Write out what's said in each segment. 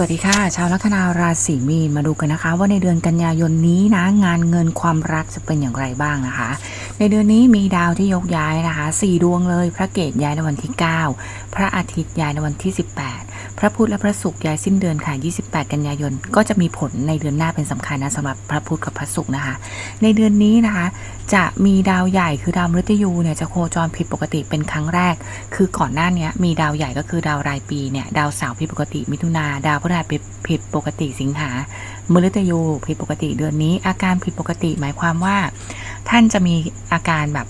สวัสดีค่ะ ชาวลัคนาราศีมีนมาดูกันนะคะ ว่าในเดือนกันยายนนี้นะ งานเงินความรักจะเป็นอย่างไรบ้างนะคะ ในเดือนนี้มีดาวที่ยกย้ายนะคะสี่ดวงเลย พระเกตย้ายในวันที่ 9 พระอาทิตย์ย้ายในวันที่ 18 พระพุธและพระศุกร์ย้ายสิ้นเดือนค่ะ 28 กันยายน ก็จะมีผลในเดือนหน้าเป็นสำคัญนะสำหรับพระพุธกับพระศุกร์นะคะ ในเดือนนี้นะคะ จะมีดาวใหญ่คือดาวมฤตยูเนี่ยจะโคจรผิดปกติเป็นครั้งแรก คือก่อนหน้านี้มีดาวใหญ่ก็คือดาวรายปีเนี่ยดาวเสาร์ผิดปกติมิถุนาดาวพฤหัสผิดปกติสิงหามฤตยูผิดปกติเดือนนี้ อาการผิดปกติหมายความว่า ท่านจะมีอาการแบบ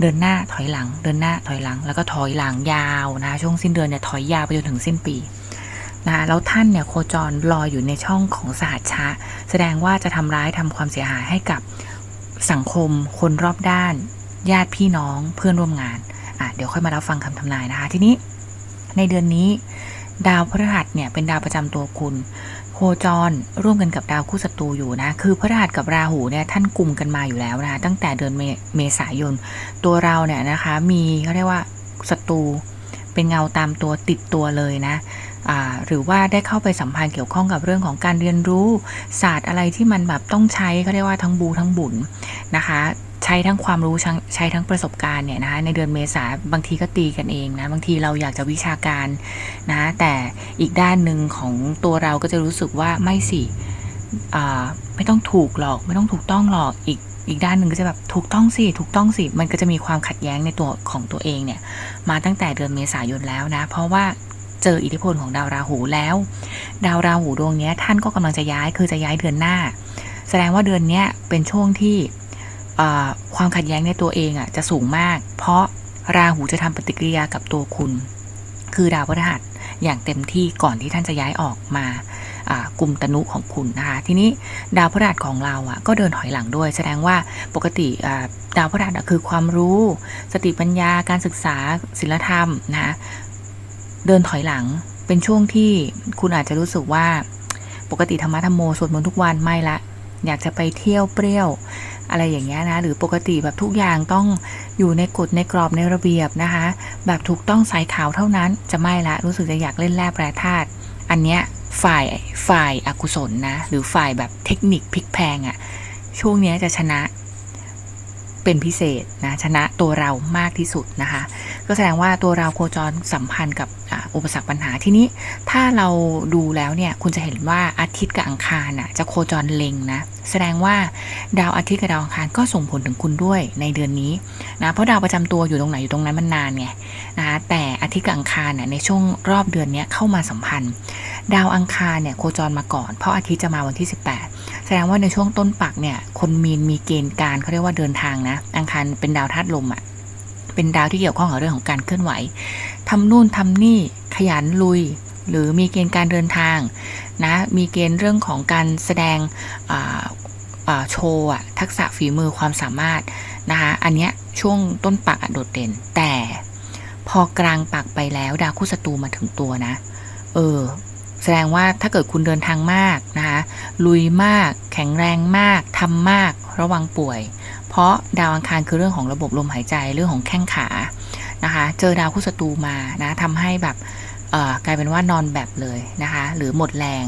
เดินหน้าถอยหลัง เดินหน้าถอยหลัง แล้วก็ถอยหลังยาวนะ ช่วงสิ้นเดือนเนี่ยถอยยาวไปจนถึงสิ้นปี นะคะแล้วท่านเนี่ยโคจรลอยอยู่ในช่องของสหัชชะ แสดงว่าจะทำร้ายทำความเสียหายให้กับสังคม คนรอบด้าน ญาติพี่น้องเพื่อนร่วมงานอะเดี๋ยวค่อยมารับฟังคำทำนายนะคะ ทีนี้ในเดือนนี้ ดาวพฤหัสเนี่ยเป็นดาวประจำตัวคุณ โคจรร่วมกันกับดาวคู่ศัตรูอยู่นะ คือพฤหัสกับราหูเนี่ยท่านกลุ่มกันมาอยู่แล้วนะตั้งแต่เดือนเมเมษายน ตัวเราเนี่ยนะคะมีเขาเรียกว่าศัตรูเป็นเงาตามตัวติดตัวเลยนะ หรือว่าได้เข้าไปสัมพันธ์เกี่ยวข้องกับเรื่องของการเรียนรู้ศาสตร์อะไรที่มันแบบต้องใช้เขาเรียกว่าทั้งบูทั้งบุญนะคะใช้ทั้งความรู้ใช้ทั้งประสบการณ์เนี่ยนะคะในเดือนเมษาบางทีก็ตีกันเองนะบางทีเราอยากจะวิชาการนะแต่อีกด้านหนึ่งของตัวเราก็จะรู้สึกว่าไม่สิไม่ต้องถูกหรอก ไม่ต้องถูกต้องหรอกอีกอีกด้านหนึ่งก็จะแบบถูกต้องสิถูกต้องสิมันก็จะมีความขัดแย้งในตัวของตัวเองเนี่ยมาตั้งแต่เดือนเมษายนแล้วนะ เพราะว่า เจออิทธิพลของดาวราหูแล้ว ดาวราหูดวงนี้ท่านก็กำลังจะย้ายคือจะย้ายเดือนหน้า แสดงว่าเดือนนี้เป็นช่วงที่ความขัดแย้งในตัวเองอะจะสูงมาก เพราะราหูจะทำปฏิกิริยากับตัวคุณ คือดาวพฤหัสอย่างเต็มที่ก่อนที่ท่านจะย้ายออกมากลุ่มตนุของคุณนะคะ ทีนี้ดาวพฤหัสของเราอะก็เดินถอยหลังด้วย แสดงว่าปกติดาวพฤหัสคือความรู้ สติปัญญาการศึกษาศิลธรรมนะ เดินถอยหลังเป็นช่วงที่คุณอาจจะรู้สึกว่าปกติธรรมะธรรมโมสวดมนต์ทุกวันไม่ละ อยากจะไปเที่ยวเปรี้ยวอะไรอย่างเงี้ยนะ หรือปกติแบบทุกอย่างต้องอยู่ในกฎในกรอบในระเบียบนะคะ แบบถูกต้องสายขาวเท่านั้นจะไม่ละ รู้สึกจะอยากเล่นแร่แปรธาตุอันเนี้ยฝ่ายฝ่ายอากุศลนะ หรือฝ่ายแบบเทคนิคพลิกแพงอะ่ะช่วงเนี้ยจะชนะเป็นพิเศษนะชนะตัวเรามากที่สุดนะคะ ก็แสดงว่าตัวเราโคจรสัมพันธ์กับอุปสรรคปัญหาที่นี้ ถ้าเราดูแล้วเนี่ยคุณจะเห็นว่าอาทิตย์กับอังคารน่ะจะโคจรเล็งนะแสดงว่าดาวอาทิตย์กับดาวอังคารก็ส่งผลถึงคุณด้วยในเดือนนี้นะเพราะดาวประจำตัวอยู่ตรงไหนอยู่ตรงนั้นมันนานไงนะคะแต่อาทิตย์กับอังคารเนี่ยในช่วงรอบเดือนนี้เข้ามาสัมพันธ์ ดาวอังคารเนี่ยโคจรมาก่อน เพราะอาทิตย์จะมาวันที่ 18 แสดงว่าในช่วงต้นปักเนี่ยคนมีนมีเกณฑ์การเขาเรียกว่าเดินทางนะอังคารเป็นดาวธาตุลมอะ่ะ เป็นดาวที่เกี่ยวข้องกับเรื่องของการเคลื่อนไหวทำนู่นทำนี่ขยันลุย หรือมีเกณฑ์การเดินทางนะมีเกณฑ์เรื่องของการแสดงโชว์ทักษะฝีมือความสามารถนะคะอันเนี้ยช่วงต้นปักโดดเด่น แต่พอกลางปักไปแล้วดาวคู่ศัตรูมาถึงตัวนะ เออ แสดงว่าถ้าเกิดคุณเดินทางมากนะคะลุยมาก แข็งแรงมากทำมาก ระวังป่วย ราะดาวอังคารคือเรื่องของระบบลมหายใจเรื่องของแข้งขานะคะ เจอดาวคู่ศัตรูมานะทำให้แบบกลายเป็นว่านอนแบบเลยนะคะ หรือหมดแรง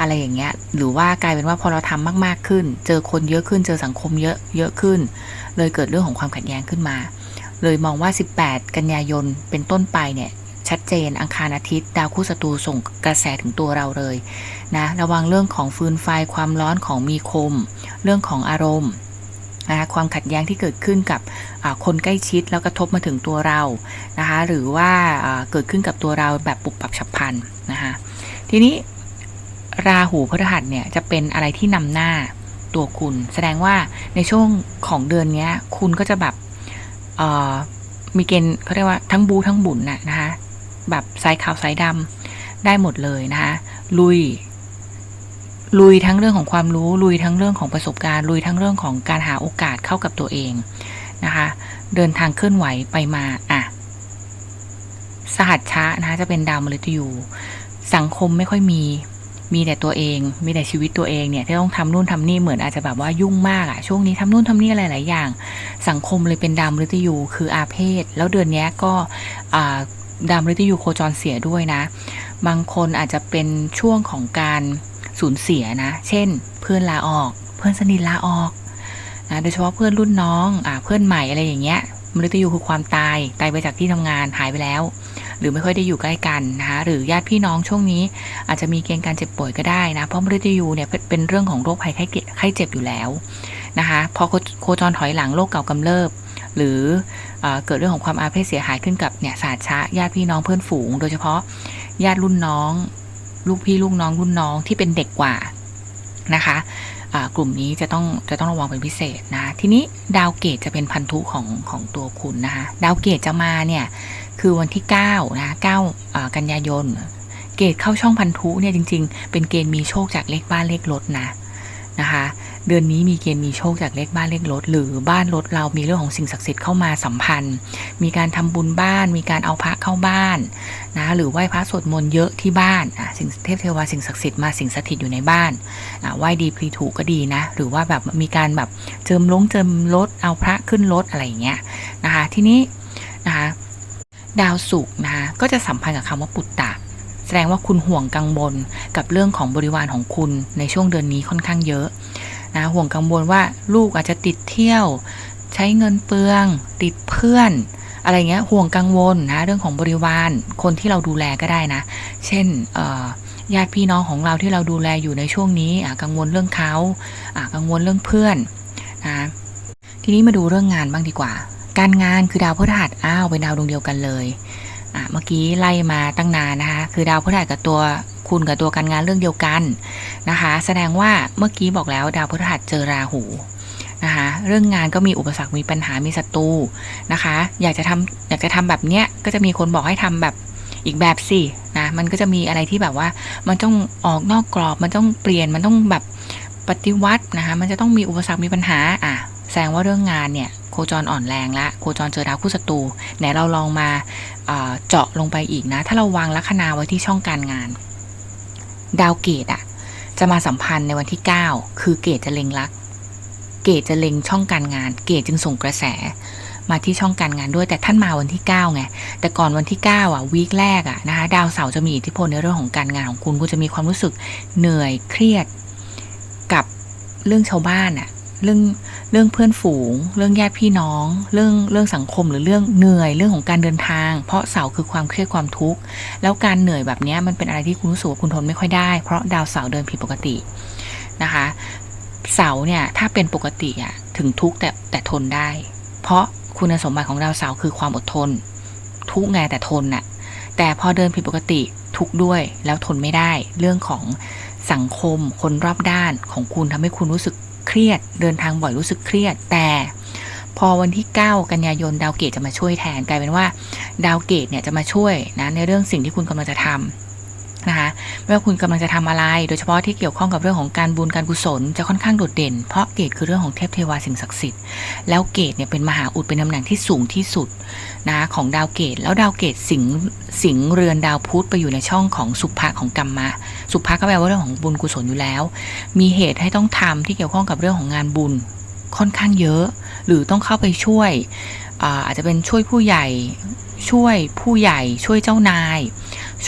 อะไรอย่างเงี้ย หรือว่ากลายเป็นว่าพอเราทำมาก ๆขึ้น เจอคนเยอะขึ้น เจอสังคมเยอะเยอะขึ้น เลยเกิดเรื่องของความขัดแย้งขึ้นมา เลยมองว่า 18 กันยายนเป็นต้นไปเนี่ยชัดเจนอังคารอาทิตย์ ดาวคู่ศัตรูส่งกระแสถึงตัวเราเลยนะระวังเรื่องของฟืนไฟความร้อนของมีคม เรื่องของอารมณ์ นะคะความขัดแย้งที่เกิดขึ้นกับคนใกล้ชิดแล้วกระทบมาถึงตัวเรานะคะหรือว่าเกิดขึ้นกับตัวเราแบบปุบปับฉับพลันนะคะทีนี้ราหูพฤหัสเนี่ยจะเป็นอะไรที่นำหน้าตัวคุณ แสดงว่าในช่วงของเดือนนี้คุณก็จะแบบมีเกณฑ์เขาเรียกว่าทั้งบูทั้งบุญน่ะนะคะแบบสายขาวสายดำได้หมดเลยนะคะลุย ลุยทั้งเรื่องของความรู้ ลุยทั้งเรื่องของประสบการณ์ ลุยทั้งเรื่องของการหาโอกาสเข้ากับตัวเองนะคะ เดินทางเคลื่อนไหวไปมาอะสหัสชะนะคะจะเป็นดาวมฤตยูสังคมไม่ค่อยมีมีแต่ตัวเอง มีแต่ชีวิตตัวเองเนี่ยที่ต้องทำนู่นทำนี่เหมือนอาจจะแบบว่ายุ่งมากอะช่วงนี้ทำนู่นทำนี่อะไรหลายอย่าง สังคมเลยเป็นดาวมฤตยูคืออาเพศ แล้วเดือนนี้ก็ดาวมฤตยูโคจรเสียด้วยนะ บางคนอาจจะเป็นช่วงของการ สูญเสียนะ เช่น เพื่อนลาออก เพื่อนสนิทลาออกนะโดยเฉพาะเพื่อนรุ่นน้องอ่าเพื่อนใหม่อะไรอย่างเงี้ยมฤตยูคือความตายตายไปจากที่ทำงานหายไปแล้ว หรือไม่ค่อยได้อยู่ใกล้กันนะคะหรือญาติพี่น้องช่วงนี้ อาจจะมีเกณฑ์การเจ็บป่วยก็ได้นะเพราะมฤตยูเนี่ยเป็นเรื่องของโรคภัยไข้เจ็บอยู่แล้วนะคะพอโคโคจรถอยหลังโรคเก่ากำเริบ หรือเออเกิดเรื่องของความอาเพศเสียหายขึ้นกับเนี่ยสาชะญาติพี่น้องเพื่อนฝูง โดยเฉพาะญาติรุ่นน้อง ลูกพี่ลูกน้องรุ่นน้องที่เป็นเด็กกว่านะคะกลุ่มนี้จะต้องจะต้องระวังเป็นพิเศษนะทีนี้ดาวเกตจะเป็นพันธุของของตัวคุณนะคะดาวเกตจะมาเนี่ยคือวันที่9นะ9อ่ากันยายน เกตเข้าช่องพันธุเนี่ยจริง ๆ เป็นเกณฑ์มีโชคจากเลขบ้านเลขรถนะ นะคะ เดือนนี้มีเกณฑ์มีโชคจากเลขบ้านเลขรถ หรือบ้านรถเรามีเรื่องของสิ่งศักดิ์สิทธิ์เข้ามาสัมพันธ์ มีการทำบุญบ้าน มีการเอาพระเข้าบ้านนะหรือไหว้พระสวดมนต์เยอะที่บ้านสิ่งเทพเทวาสิ่งศักดิ์สิทธิ์มาสิ่งสถิตอยู่ในบ้านไหว้ดีพลีถูกก็ดีนะ หรือว่าแบบมีการแบบเจิมลงเจิมรถเอาพระขึ้นรถอะไรอย่างเงี้ยนะคะ ทีนี้นะคะดาวศุกร์นะคะก็จะสัมพันธ์กับคำว่าปุตตะ แสดงว่าคุณห่วงกังวลกับเรื่องของบริวารของคุณในช่วงเดือนนี้ค่อนข้างเยอะนะห่วงกังวลว่าลูกอาจจะติดเที่ยว ใช้เงินเปลือง ติดเพื่อน อะไรเงี้ยห่วงกังวลนะเรื่องของบริวารคนที่เราดูแลก็ได้นะ เช่นญาติพี่น้องของเราที่เราดูแลอยู่ในช่วงนี้กังวลเรื่องเขากังวลเรื่องเพื่อนนะทีนี้มาดูเรื่องงานบ้างดีกว่า การงานคือดาวพฤหัสอ้าวเป็นดาวดวงเดียวกันเลย อะเมื่อกี้ไล่มาตั้งนานนะคะ คือดาวพฤหัสกับตัวคุณกับตัวการงานเรื่องเดียวกันนะคะ แสดงว่าเมื่อกี้บอกแล้วดาวพฤหัสเจอราหูนะคะเรื่องงานก็มีอุปสรรคมีปัญหามีศัตรูนะคะ อยากจะทำอยากจะทำแบบเนี้ยก็จะมีคนบอกให้ทำแบบอีกแบบสินะมันก็จะมีอะไรที่แบบว่ามันต้องออกนอกกรอบมันต้องเปลี่ยนมันต้องแบบปฏิวัตินะคะมันจะต้องมีอุปสรรคมีปัญหาอะแสดงว่าเรื่องงานเนี่ย คจรอ่อนแรงและโคจรเจอดาวคู่ศัตรูไหนเราลองมาเอ่อเจาะลงไปอีกนะ ถ้าเราวางลัคนาไว้ที่ช่องการงาน ดาวเกตอะจะมาสัมพันธ์ในวันที่ 9 คือเกตจะเล็งลัก เกตจะเล็งช่องการงาน เกตจึงส่งกระแสมาที่ช่องการงานด้วยแต่ท่านมาวันที่ 9 ไง แต่ก่อนวันที่ 9 อะวีคแรกอะนะคะดาวเสาร์จะมีอิทธิพลในเรื่องของการงานของคุณ คุณจะมีความรู้สึกเหนื่อยเครียดกับเรื่องชาวบ้านอะ เรื่องเรื่องเพื่อนฝูง เรื่องญาติพี่น้อง เรื่องเรื่องสังคมหรือเรื่องเหนื่อยเรื่องของการเดินทาง เพราะเสาคือความเครียดความทุกข์แล้วการเหนื่อยแบบนี้มันเป็นอะไรที่คุณรู้สึกว่าคุณทนไม่ค่อยได้ เพราะดาวเสาเดินผิดปกตินะคะเสาเนี่ยถ้าเป็นปกติอะถึงทุกข์แต่แต่ทนได้ เพราะคุณสมบัติของดาวเสาคือความอดทน ทุกไงแต่ทนน่ะแต่พอเดินผิดปกติทุกด้วยแล้วทนไม่ได้ เรื่องของสังคมคนรอบด้านของคุณทำให้คุณรู้สึก เครียด เดินทางบ่อยรู้สึกเครียด แต่พอวันที่ 9 กันยายนดาวเกตจะมาช่วยแทนกลายเป็นว่าดาวเกตเนี่ยจะมาช่วยนะในเรื่องสิ่งที่คุณกำลังจะทำนะคะ ไม่ว่าคุณกำลังจะทำอะไร โดยเฉพาะที่เกี่ยวข้องกับเรื่องของการบุญการกุศลจะค่อนข้างโดดเด่น เพราะเกตคือเรื่องของเทพเทวาสิ่งศักดิ์สิทธิ์แล้วเกตเนี่ยเป็นมหาอุดเป็นตำแหน่งที่สูงที่สุดนะของดาวเกตแล้วดาวเกตสิงสิงเรือนดาวพุธไปอยู่ในช่องของสุภะของกรรมะ สุภะก็แปลว่าเรื่องของบุญกุศลอยู่แล้ว มีเหตุให้ต้องทำที่เกี่ยวข้องกับเรื่องของงานบุญค่อนข้างเยอะ หรือต้องเข้าไปช่วยอาอาจจะเป็นช่วยผู้ใหญ่ช่วยผู้ใหญ่ช่วยเจ้านาย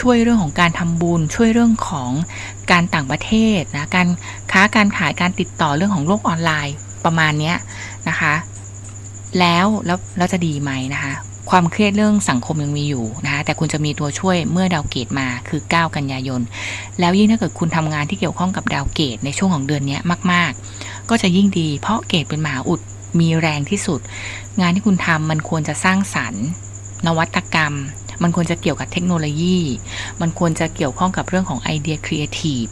ช่วยเรื่องของการทำบุญ ช่วยเรื่องของการต่างประเทศนะการค้าการขายการติดต่อเรื่องของโลกออนไลน์ประมาณเนี้ยนะคะ แล้วแล้วแล้วจะดีไหมนะคะ ความเครียดเรื่องสังคมยังมีอยู่นะคะแต่คุณจะมีตัวช่วยเมื่อดาวเกตมาคือ 9 กันยายน แล้วยิ่งถ้าเกิดคุณทำงานที่เกี่ยวข้องกับดาวเกตในช่วงของเดือนนี้มาก ๆ ก็จะยิ่งดี เพราะเกตเป็นมหาอุดมีแรงที่สุด งานที่คุณทำมันควรจะสร้างสรรค์ นวัตกรรม มันควรจะเกี่ยวกับเทคโนโลยี มันควรจะเกี่ยวข้องกับเรื่องของไอเดียครีเอทีฟ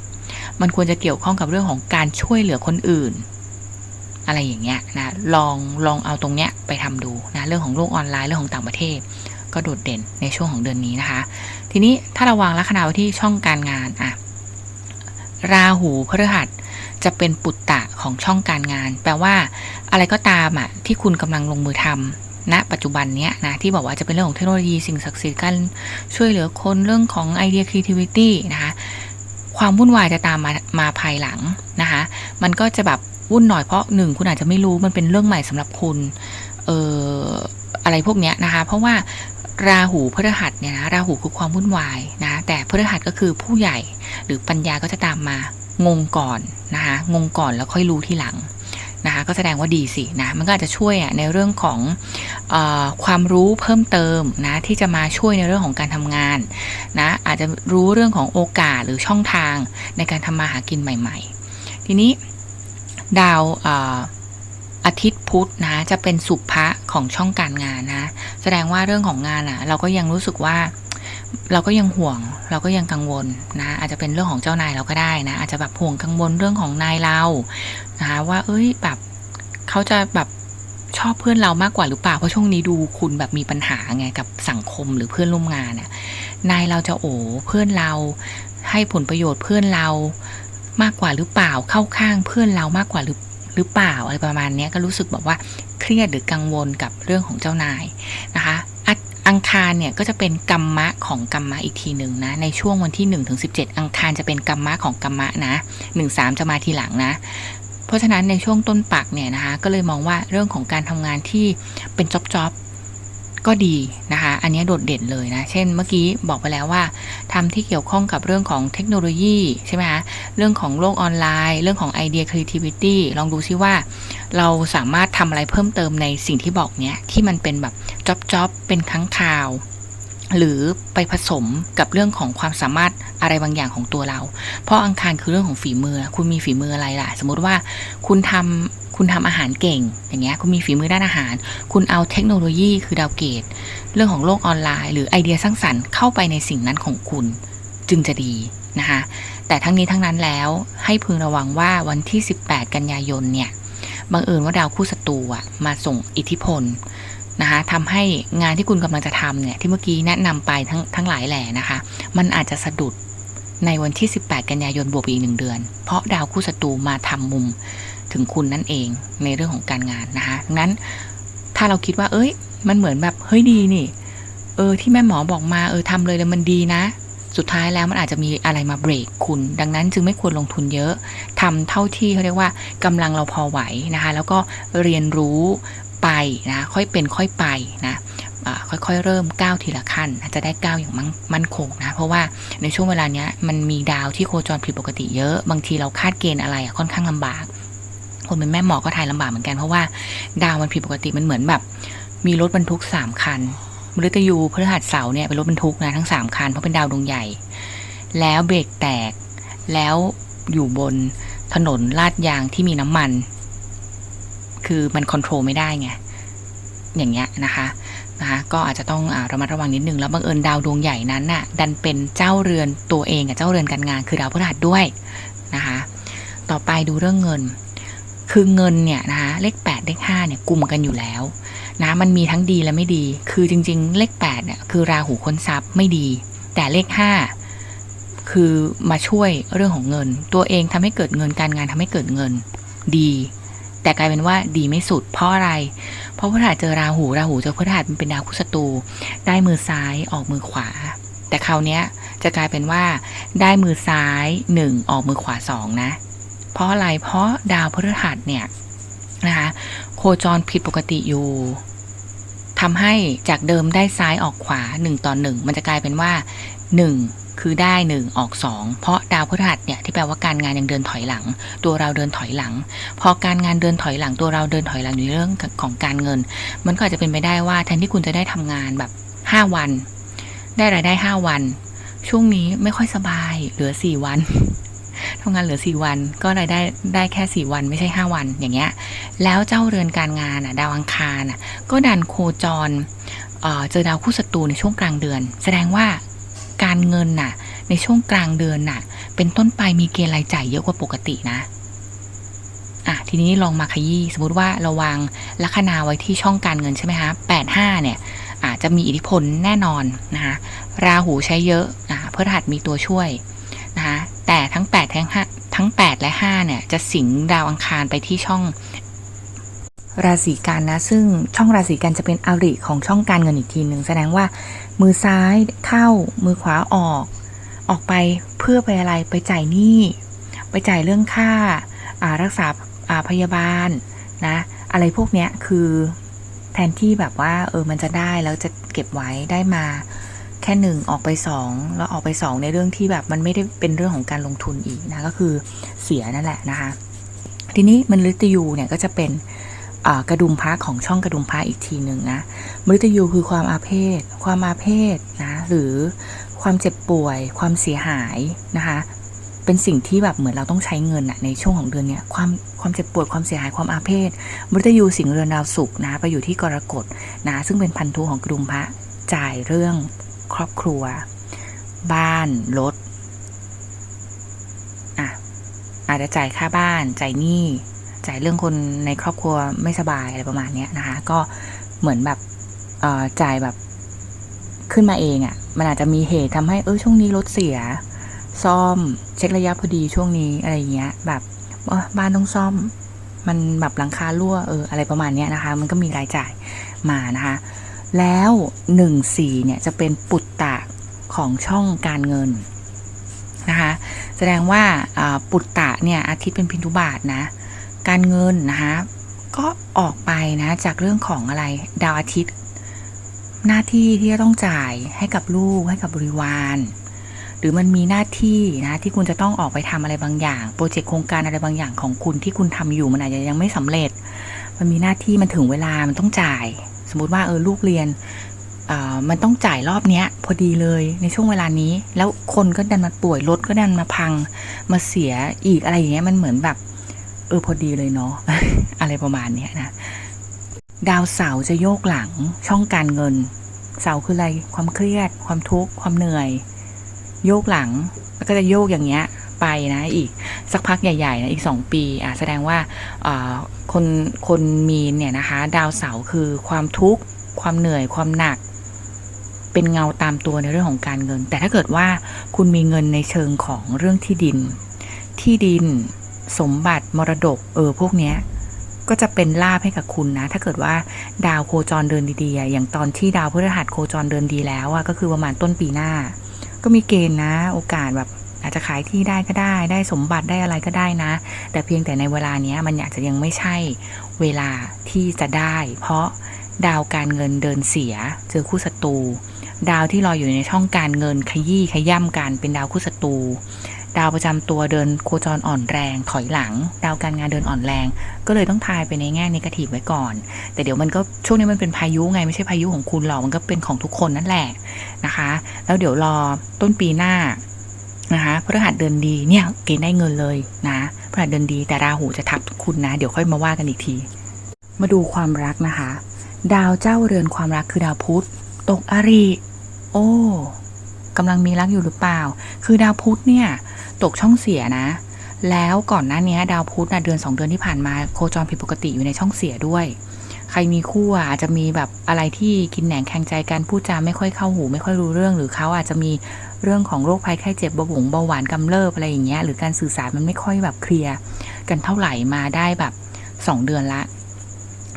มันควรจะเกี่ยวข้องกับเรื่องของการช่วยเหลือคนอื่น อะไรอย่างเงี้ยนะ ลองลองเอาตรงเนี้ยไปทำดูนะ เรื่องของโลกออนไลน์เรื่องของต่างประเทศ ก็โดดเด่นในช่วงของเดือนนี้นะคะ ทีนี้ถ้าเราวางลัคนาไว้ที่ช่องการงานอะราหูพฤหัสจะเป็นปุตตะของช่องการงาน แปลว่าอะไรก็ตามอะที่คุณกำลังลงมือทำ ณปัจจุบันเนี้ยนะที่บอกว่าจะเป็นเรื่องของเทคโนโลยีสิ่งศักดิ์สิทธิ์การช่วยเหลือคนเรื่องของไอเดีย creativity นะคะความวุ่นวายจะตามมามาภายหลังนะคะมันก็จะแบบวุ่นหน่อยเพราะหนึ่งคุณอาจจะไม่รู้มันเป็นเรื่องใหม่สำหรับคุณเอ่ออะไรพวกเนี้ยนะคะเพราะว่าราหูพฤหัสเนี่ยนะราหูคือความวุ่นวายนะแต่พฤหัสก็คือผู้ใหญ่หรือปัญญาก็จะตามมางงก่อนนะคะงงก่อนแล้วค่อยรู้ทีหลัง ก็แสดงว่าดีสินะมันก็อาจจะช่วยอะในเรื่องของอความรู้เพิ่มเติมนะที่จะมาช่วยในเรื่องของการทำงานนะอาจจะรู้เรื่องของโอกาสหรือช่องทางในการทำมาหากินใหม่ ๆ ทีนี้ดาวอาทิตย์พุธนะจะเป็นสุภะของช่องการงานนะแสดงว่าเรื่องของงานอะ เราก็ยังรู้สึกว่าเราก็ยังห่วงเราก็ยังกังวลนะอาจจะเป็นเรื่องของเจ้านายเราก็ได้นะอาจจะแบบห่วงกังวลเรื่องของนายเรานะคะว่าเอ้ยแบบ เขาจะแบบชอบเพื่อนเรามากกว่าหรือเปล่า เพราะช่วงนี้ดูคุณแบบมีปัญหาไงกับสังคมหรือเพื่อนร่วมงานน่ะ นายเราจะโอ้เพื่อนเราให้ผลประโยชน์เพื่อนเรามากกว่าหรือเปล่า เข้าข้างเพื่อนเรามากกว่าหรือหรือเปล่าอะไรประมาณนี้ก็รู้สึกแบบว่าเครียดหรือกังวลกับเรื่องของเจ้านายนะคะอังคารเนี่ยก็จะเป็นกรรมะของกรรมะอีกทีหนึ่งนะในช่วงวันที่1ถึง17อังคารจะเป็นกรรมะของกรรมะนะ 1 3 จะมาทีหลังนะ เพราะฉะนั้นในช่วงต้นปักเนี่ยนะคะก็เลยมองว่าเรื่องของการทำงานที่เป็นจ็อบจ็อบก็ดีนะคะ อันนี้โดดเด่นเลยนะ เช่นเมื่อกี้บอกไปแล้วว่าทำที่เกี่ยวข้องกับเรื่องของเทคโนโลยีใช่ไหมคะเรื่องของโลกออนไลน์ เรื่องของไอเดีย creativity ลองดูซิว่า เราสามารถทำอะไรเพิ่มเติมในสิ่งที่บอกเนี้ยที่มันเป็นแบบจ็อบจ็อบเป็นครั้งคราว หรือไปผสมกับเรื่องของความสามารถอะไรบางอย่างของตัวเรา เพราะอังคารคือเรื่องของฝีมือ คุณมีฝีมืออะไรล่ะ สมมติว่าคุณทำคุณทำอาหารเก่ง อย่างเงี้ย คุณมีฝีมือด้านอาหาร คุณเอาเทคโนโลยีคือดาวเกต เรื่องของโลกออนไลน์ หรือไอเดียสร้างสรรค์เข้าไปในสิ่งนั้นของคุณ จึงจะดีนะคะ แต่ทั้งนี้ทั้งนั้นแล้วให้พึงระวังว่าวันที่ 18 กันยายนเนี่ยบังเอิญว่าดาวคู่ศัตรูอะมาส่งอิทธิพล นะคะทำให้งานที่คุณกำลังจะทำเนี่ยที่เมื่อกี้แนะนำไปทั้งทั้งหลายแหล่นะคะ มันอาจจะสะดุดในวันที่ 18 กันยายนบวกอีกหนึ่งเดือน เพราะดาวคู่ศัตรูมาทำมุมถึงคุณนั่นเองในเรื่องของการงานนะคะงั้นถ้าเราคิดว่า เอ้ย มันเหมือนแบบเฮ้ยดีนี่ เออที่แม่หมอบอกมาเออทำเลยแล้วมันดีนะ สุดท้ายแล้วมันอาจจะมีอะไรมาเบรกคุณ ดังนั้นจึงไม่ควรลงทุนเยอะทำเท่าที่เขาเรียกว่ากำลังเราพอไหวนะคะ แล้วก็เรียนรู้ ไปนะค่อยเป็นค่อยไปนะอ่าค่อยๆ เริ่มก้าวทีละขั้น จะได้ก้าวอย่างมั่นมั่นคงนะเพราะว่าในช่วงเวลาเนี้ยมันมีดาวที่โคจรผิดปกติเยอะ บางทีเราคาดเกณฑ์อะไรค่อนข้างลำบาก คนเป็นแม่หมอก็ทายลำบากเหมือนกันเพราะว่าดาวมันผิดปกติมันเหมือนแบบ มีรถบรรทุกสามคันมฤตยูพฤหัสเสาร์เนี่ยเป็นรถบรรทุกนะทั้งสามคันเพราะเป็นดาวดวงใหญ่ แล้วเบรกแตกแล้วอยู่บนถนนลาดยางที่มีน้ำมัน คือมันคอนโทรลไม่ได้ไงอย่างเงี้ยนะคะนะคะก็อาจจะต้องอาระมัดระวังนิดนึงแล้วบังเอิญดาวดวงใหญ่นั้นน่ะดันเป็นเจ้าเรือนตัวเองกับเจ้าเรือนการงาน คือดาวพฤหัสด้วยนะคะต่อไปดูเรื่องเงิน คือเงินเนี่ยนะคะเลข 8 เลข5เนี่ยกลุ่มกันอยู่แล้วนะมันมีทั้งดีและไม่ดี คือจริง ๆ เลข8เนี่ยคือราหูค้นทรัพย์ไม่ดี แต่เลข 5 คือมาช่วยเรื่องของเงิน ตัวเองทำให้เกิดเงินการงานทำให้เกิดเงินดี แต่กลายเป็นว่าดีไม่สุดเพราะอะไร เพราะพฤหัสเจอราหูราหูเจอพฤหัสมันเป็นดาวคุศัตรูได้มือซ้ายออกมือขวา แต่คราวนี้จะกลายเป็นว่า ได้มือซ้ายหนึ่งออกมือขวาสองนะ เพราะอะไรเพราะดาวพฤหัสเนี่ยนะคะโคจรผิดปกติอยู่ทำให้จากเดิมได้ซ้ายออกขวา 1 ต่อ 1 มันจะกลายเป็นว่า 1 คือได้ 1 ออก 2 เพราะดาวพฤหัสเนี่ยที่แปลว่าการงานยังเดินถอยหลัง ตัวเราเดินถอยหลัง พอการงานเดินถอยหลังตัวเราเดินถอยหลังในเรื่องของการเงิน มันก็อาจจะเป็นไปได้ว่าแทนที่คุณจะได้ทำงานแบบ 5 วัน ได้รายได้ 5 วัน ช่วงนี้ไม่ค่อยสบายเหลือ 4 วันทำงานเหลือ 4 วันก็รายได้ได้แค่ 4 วันไม่ใช่ 5 วันอย่างเงี้ยแล้วเจ้าเรือนการงานอะดาวอังคารอะก็ดันโคจรเจอดาวคู่ศัตรูในช่วงกลางเดือน แสดงว่า การเงินน่ะ ในช่วงกลางเดือนน่ะ เป็นต้นไปมีเกณฑ์รายจ่ายเยอะกว่าปกตินะอะทีนี้ลองมาขยี้สมมติว่าเราวางลัคนาไว้ที่ช่องการเงินใช่ไหมคะแปดห้าเนี่ยอาจจะมีอิทธิพลแน่นอนนะคะราหูใช้เยอะนะคะเพื่อหัดมีตัวช่วยนะคะแต่ทั้ง8ทั้ง5ทั้ง 8 และ5เนี่ยจะสิงดาวอังคารไปที่ช่อง ราศีกันนะ ซึ่งช่องราศีกันจะเป็นอริของช่องการเงินอีกทีหนึ่งแสดงว่า มือซ้ายเข้ามือขวาออก ออกไปเพื่อไปอะไรไปจ่ายหนี้ไปจ่ายเรื่องค่าารักษาาพยาบาลนะอะไรพวกเนี้ยคือแทนที่แบบว่าเออมันจะได้แล้วจะเก็บไว้ได้มาแค่หนึ่งออกไปสองแล้วออกไปสองในเรื่องที่แบบมันไม่ได้เป็นเรื่องของการลงทุนอีกนะก็คือเสียนั่นแหละนะคะทีนี้มันฤตยูเนี่ยก็จะเป็น กระดุมพระของช่องกระดุมพระอีกทีหนึ่งนะมฤตยูคือความอาเพศ ความอาเพศนะหรือความเจ็บป่วย ความเสียหายนะคะ เป็นสิ่งที่แบบเหมือนเราต้องใช้เงินอะในช่วงของเดือนเนี้ยความความเจ็บปวดความเสียหายความอาเพศมฤตยูสิงเรือนดาวศุกร์นะไปอยู่ที่กรกฎนะซึ่งเป็นพันธุของกระดุมพระจ่ายเรื่องครอบครัว บ้านรถอะอาจจะจ่ายค่าบ้าน จ่ายหนี้ จ่ายเรื่องคนในครอบครัวไม่สบายอะไรประมาณเนี้ยนะคะ ก็เหมือนแบบเอ่อจ่ายแบบขึ้นมาเองอะ่ะ มันอาจจะมีเหตุทำให้เออช่วงนี้รถเสีย ซ่อมเช็คระยะพอดีช่วงนี้อะไรเงี้ย แบบบ้านต้องซ่อม มันแบบหลังคารั่วเอออะไรประมาณนี้นะคะ มันก็มีรายจ่ายมานะคะ แล้วหนึ่งสี่เนี่ยจะเป็นปุตตะของช่องการเงินนะคะ แสดงว่าอ่าปุตตะเนี่ยอาทิตย์เป็นพินทุบาทนะ การเงินนะคะก็ออกไปนะจากเรื่องของอะไรดาวอาทิตย์ หน้าที่ที่จะต้องจ่ายให้กับลูกให้กับบริวาร หรือมันมีหน้าที่นะที่คุณจะต้องออกไปทำอะไรบางอย่าง โปรเจกต์โครงการอะไรบางอย่างของคุณที่คุณทำอยู่มันอาจจะยังไม่สำเร็จ มันมีหน้าที่มันถึงเวลามันต้องจ่าย สมมุติว่าเออลูกเรียนมันต้องจ่ายรอบเนี้ยพอดีเลยในช่วงเวลานี้ แล้วคนก็ดันมาป่วยรถก็ดันมาพัง มาเสียอีกอะไรอย่างเงี้ยมันเหมือนแบบ เออพอดีเลยเนาะอะไรประมาณเนี้ยนะ ดาวเสาร์จะโยกหลังช่องการเงิน เสาคืออะไรความเครียด ความทุกข์ความเหนื่อย โยกหลังแล้วก็จะโยกอย่างเงี้ยไปนะอีกสักพักใหญ่ๆนะอีกสองปีอะแสดงว่าอ่าคนคนมีนเนี่ยนะคะ ดาวเสาร์คือความทุกข์ ความเหนื่อยความหนัก เป็นเงาตามตัวในเรื่องของการเงิน แต่ถ้าเกิดว่าคุณมีเงินในเชิงของเรื่องที่ดิน ที่ดิน สมบัติมรดกเออพวกเนี้ยก็จะเป็นลาภให้กับคุณนะ ถ้าเกิดว่าดาวโคจรเดินดีๆอะอย่างตอนที่ดาวพฤหัสโคจรเดินดีแล้วอะก็คือประมาณต้นปีหน้า ก็มีเกณฑ์นะ โอกาสแบบอาจจะขายที่ได้ก็ได้ ได้สมบัติได้อะไรก็ได้นะ แต่เพียงแต่ในเวลาเนี้ยมันอาจจะยังไม่ใช่เวลาที่จะได้ เพราะดาวการเงินเดินเสีย เจอคู่ศัตรูดาวที่ลอยอยู่ในช่องการเงินขยี้ขย่ำกันเป็นดาวคู่ศัตรู ดาวประจำตัวเดินโคจรอ่อนแรง ถอยหลัง ดาวการงานเดินอ่อนแรง ก็เลยต้องทายไปในแง่นกาทีฟไว้ก่อน แต่เดี๋ยวมันก็ช่วงนี้มันเป็นพายุไงไม่ใช่พายุของคุณหรอกมันก็เป็นของทุกคนนั่นแหละนะคะ แล้วเดี๋ยวรอต้นปีหน้านะคะพฤหัสเดินดีเนี่ยเกณฑ์ได้เงินเลยนะพฤหัสเดินดีแต่ราหูจะทับคุณนะ เดี๋ยวค่อยมาว่ากันอีกที มาดูความรักนะคะ ดาวเจ้าเรือนความรักคือดาวพุธตกอริโอ้ กำลังมีรักอยู่หรือเปล่า คือดาวพุธเนี่ยตกช่องเสียนะ แล้วก่อนหน้านี้ดาวพุธนะเดือนสองเดือนที่ผ่านมาโคจรผิดปกติอยู่ในช่องเสียด้วย ใครมีคู่อาจจะมีแบบอะไรที่กินแหนงแข่งใจกันพูดจาไม่ค่อยเข้าหู ไม่ค่อยรู้เรื่องหรือเขาอาจจะมีเรื่องของโรคภัยไข้เจ็บเบาหวงเบาหวานกำเริบอะไรอย่างเงี้ยหรือการสื่อสารมันไม่ค่อยแบบเคลียร์กันเท่าไหร่มาได้แบบสองเดือนละ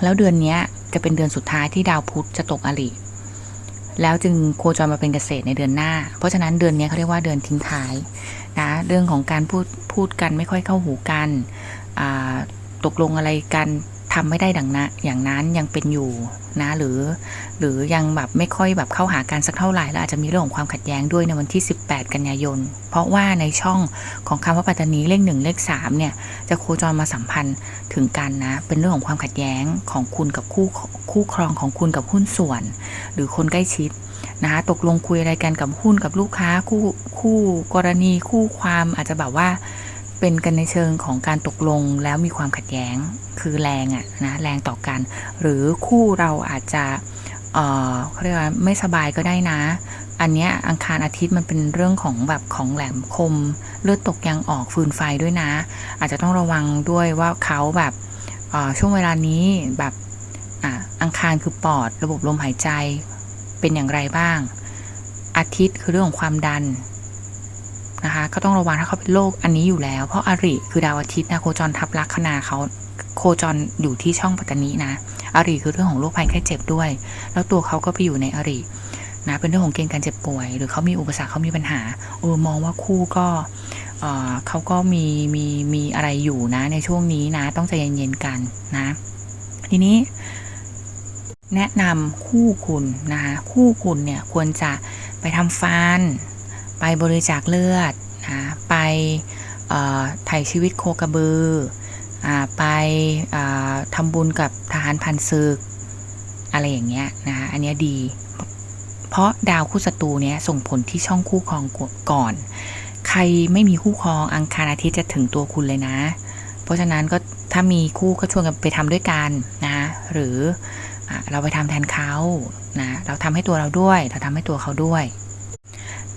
แล้วเดือนนี้จะเป็นเดือนสุดท้ายที่ดาวพุธจะตกอริ แล้วจึงโคจรมาเป็นเกษตรในเดือนหน้า เพราะฉะนั้นเดือนนี้เขาเรียกว่าเดือนทิ้งท้ายนะเรื่องของการพูดพูดกันไม่ค่อยเข้าหูกันตกลงอะไรกัน ทำไม่ได้ดังนะอย่างนั้นยังเป็นอยู่นะหรือ หรือยังแบบไม่ค่อยแบบเข้าหากันสักเท่าไหร่แล้วอาจจะมีเรื่องของความขัดแย้งด้วยในวันที่ 18 กันยายน เพราะว่าในช่องของคำว่าปัตตานีเลขหนึ่งเลขสามเนี่ยจะโคจรมาสัมพันธ์ถึงกันนะ เป็นเรื่องของความขัดแย้งของคุณกับคู่คู่ครองของคุณกับหุ้นส่วน หรือคนใกล้ชิดนะคะตกลงคุยอะไรกันกับหุ้นกับลูกค้าคู่คู่กรณีคู่ความอาจจะแบบว่า เป็นกันในเชิงของการตกลงแล้วมีความขัดแย้งคือแรงอะนะแรงต่อกัน หรือคู่เราอาจจะเออเขาเรียกว่าไม่สบายก็ได้นะ อันเนี้ยอังคารอาทิตย์มันเป็นเรื่องของแบบของแหลมคม เลือดตกยางออกฟืนไฟด้วยนะ อาจจะต้องระวังด้วยว่าเขาแบบช่วงเวลานี้แบบอะอังคารคือปอด ระบบลมหายใจเป็นอย่างไรบ้าง อาทิตย์คือเรื่องของความดัน นะคะ ก็ต้องระวังถ้าเขาเป็นโรคอันนี้อยู่แล้ว เพราะอริคือดาวอาทิตย์นะโคจรทับลัคนาเขาโคจรอยู่ที่ช่องปัตตานีนะอริคือเรื่องของโรคภัยแค่เจ็บด้วย แล้วตัวเขาก็ไปอยู่ในอรินะเป็นเรื่องของเกณฑ์การเจ็บป่วย หรือเขามีอุปสรรคเขามีปัญหาเออมองว่าคู่ก็เออเขาก็มีมีมีอะไรอยู่นะ ในช่วงนี้นะ ต้องใจเย็นๆกันนะ ทีนี้ แนะนำคู่คุณนะคะคู่คุณเนี่ยควรจะไปทำฟัน ไปบริจาคเลือดนะไปถ่ายชีวิตโคกระบืออไปอทำบุญกับทหารพันศึกอะไรอย่างเงี้ยนะคะอันนี้ดี เพราะดาวคู่ศัตรูเนี้ยส่งผลที่ช่องคู่ครองก่อน ใครไม่มีคู่ครองอังคารอาทิตย์จะถึงตัวคุณเลยนะ เพราะฉะนั้นก็ถ้ามีคู่ก็ชวนกันไปทำด้วยกันนะหรืออเราไปทำแทนเขานะเราทำให้ตัวเราด้วย เราทำให้ตัวเขาด้วย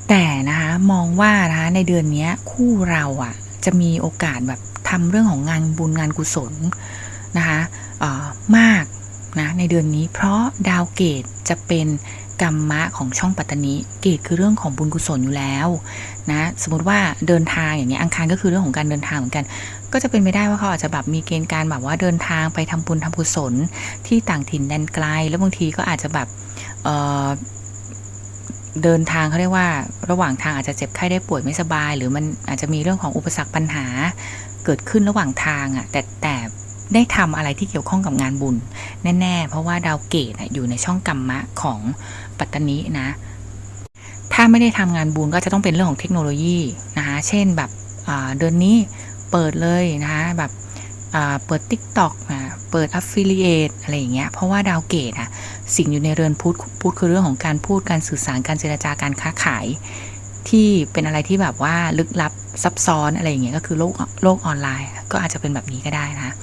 แต่นะคะมองว่านะคะในเดือนนี้คู่เราอะจะมีโอกาสแบบทำเรื่องของงานบุญงานกุศลนะคะมากนะในเดือนนี้เพราะดาวเกตจะเป็นกรรมะของช่องปัตตานีเกตคือเรื่องของบุญกุศลอยู่แล้วนะสมมติว่าเดินทางอย่างเงี้ยอังคารก็คือเรื่องของการเดินทางเหมือนกัน ก็จะเป็นไปได้ว่าเขาอาจจะแบบมีเกณฑ์การแบบว่าเดินทางไปทำบุญทำกุศลที่ต่างถิ่นแดนไกล แล้วบางทีก็อาจจะแบบ เดินทางเขาเรียกว่า ระหว่างทางอาจจะเจ็บไข้ได้ป่วยไม่สบาย หรือมันอาจจะมีเรื่องของอุปสรรคปัญหาเกิดขึ้นระหว่างทางอะ่ะแต่แต่ได้ทำอะไรที่เกี่ยวข้องกับงานบุญ แน่ ๆ เพราะว่าดาวเกตอะอยู่ในช่องกรรมะของปัตตานีนะ ถ้าไม่ได้ทำงานบุญก็จะต้องเป็นเรื่องของเทคโนโลยีนะคะเช่นแบบเดือนนี้เปิดเลยนะคะแบบ เปิด Tik t o อกนะเปิด Affiliate อะไรอย่างเงี้ยเพราะว่าดาวเกตอะสิ่งอยู่ในเรือนพุธพุธคือเรื่องของการพูดการสื่อสารการเจรจาการค้าขาย ที่เป็นอะไรที่แบบว่าลึกลับซับซ้อนอะไรอย่างเงี้ยก็คือโลกโลกออนไลน์ ก็อาจจะเป็นแบบนี้ก็ได้นะ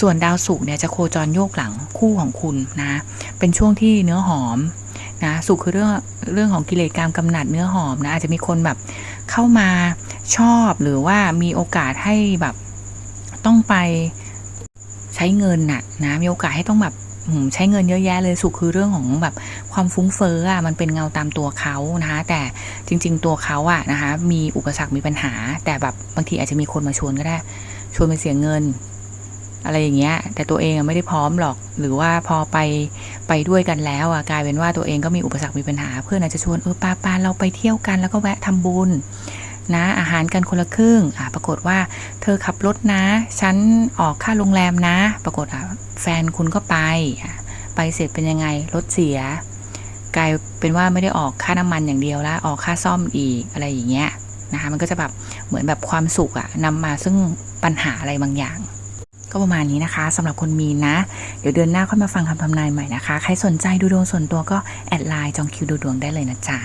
ส่วนดาวศุกร์เนี่ยจะโคจรโยกหลังคู่ของคุณนะ เป็นช่วงที่เนื้อหอมนะสุขคือเรื่องเรื่องของกิเลสกรรมกำหนัดเนื้อหอมนะอาจจะมีคนแบบเข้ามาชอบหรือว่ามีโอกาสให้แบบ ต้องไปใช้เงินน่ะนะมีโอกาสให้ต้องแบบใช้เงินเยอะแยะเลยสุขคือเรื่องของแบบความฟุ้งเฟ้ออะมันเป็นเงาตามตัวเขานะคะ แต่จริง ๆ ตัวเขาอะนะคะ มีอุปสรรคมีปัญหา แต่แบบบางทีอาจจะมีคนมาชวนก็ได้ ชวนไปเสียเงิน อะไรอย่างเงี้ย แต่ตัวเองไม่ได้พร้อมหรอก หรือว่าพอไปไปด้วยกันแล้วอะกลายเป็นว่าตัวเองก็มีอุปสรรคมีปัญหา เพื่อนอาจจะชวนเออป้าป้าเราไปเที่ยวกันแล้วก็แวะทำบุญ นะอาหารกันคนละครึ่งอะปรากฏว่าเธอขับรถนะ ฉันออกค่าโรงแรมนะ ปรากฏอะแฟนคุณก็ไป ไปเสร็จเป็นยังไงรถเสีย กลายเป็นว่าไม่ได้ออกค่าน้ำมันอย่างเดียวแล้วออกค่าซ่อมอีกอะไรอย่างเงี้ยนะคะมันก็จะแบบเหมือนแบบความสุขอะนำมาซึ่งปัญหาอะไรบางอย่าง ก็ประมาณนี้นะคะสำหรับคนมีนนะ เดี๋ยวเดือนหน้าค่อยมาฟังคำทำนายใหม่นะคะ ใครสนใจดูดวงส่วนตัวก็แอดไลน์จองคิวดูดวงได้เลยนะจ๊ะ